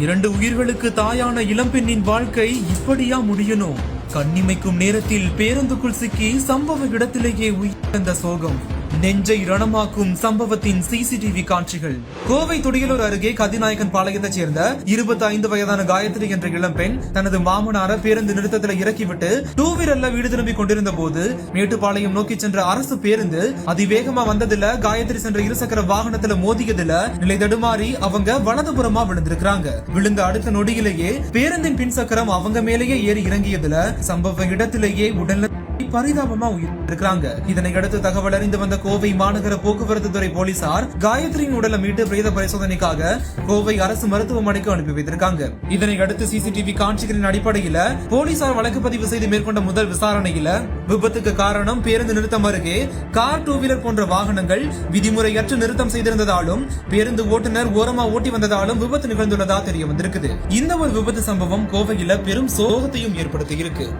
இரண்டு உயிர்களுக்கு தாயான இளம்பெண்ணின் வாழ்க்கை இப்படியா முடியணும் கண்ணிமைக்கும் நேரத்தில் பேருந்துக்குள் சிக்கி சம்பவ இடத்திலேயே உயிரிழந்த சோகம். நெஞ்சை ரணமாக்கும் சம்பவத்தின் சிசிடிவி காட்சிகள். கோவை துடியலூர் அருகே கதிநாயகன் பாளையத்தைச் சேர்ந்த இருபத்தி ஐந்து வயதான காயத்ரி என்ற இளம்பெண் தனது மாமனார பேருந்து நிறுத்தத்தில் இறக்கிவிட்டு டூ வீலர்ல வீடு திரும்பி கொண்டிருந்த போது மேட்டுப்பாளையம் நோக்கி சென்ற அரசு பேருந்து அதிவேகமா வந்ததுல காயத்ரி சென்ற இருசக்கர வாகனத்துல மோதியதுல நிலை தடுமாறி அவங்க வலதுபுறமா விழுந்திருக்கிறாங்க. விழுந்த அடுத்த நொடியிலேயே பேருந்தின் பின் சக்கரம் அவங்க மேலேயே ஏறி இறங்கியதுல சம்பவ இடத்திலேயே உடல் பரிதாபமா இருக்கிறாங்க இதனை அடுத்து தகவல் அறிந்து வந்த கோவை மாநகர போக்குவரத்து துறை போலீசார் காயத்ரியின் உடலை மீட்டு பிரேத பரிசோதனைக்காக கோவை அரசு மருத்துவமனைக்கு அனுப்பி வைத்திருக்காங்க. இதனை அடுத்து சிசிடிவி காட்சிகளின் அடிப்படையில போலீசார் வழக்கு பதிவு செய்து மேற்கொண்ட முதல் விசாரணையில விபத்துக்கு காரணம் பேருந்து நிறுத்தம் அருகே கார் டூ வீலர் போன்ற வாகனங்கள் விதிமுறையற்ற நிறுத்தம் செய்திருந்ததாலும் பேருந்து ஓட்டுநர் ஓரமா ஓட்டி வந்ததாலும் விபத்து நிகழ்ந்துள்ளதா தெரிய வந்திருக்குது. இந்த ஒரு விபத்து சம்பவம் கோவையில பெரும் சோகத்தையும் ஏற்படுத்தி இருக்கு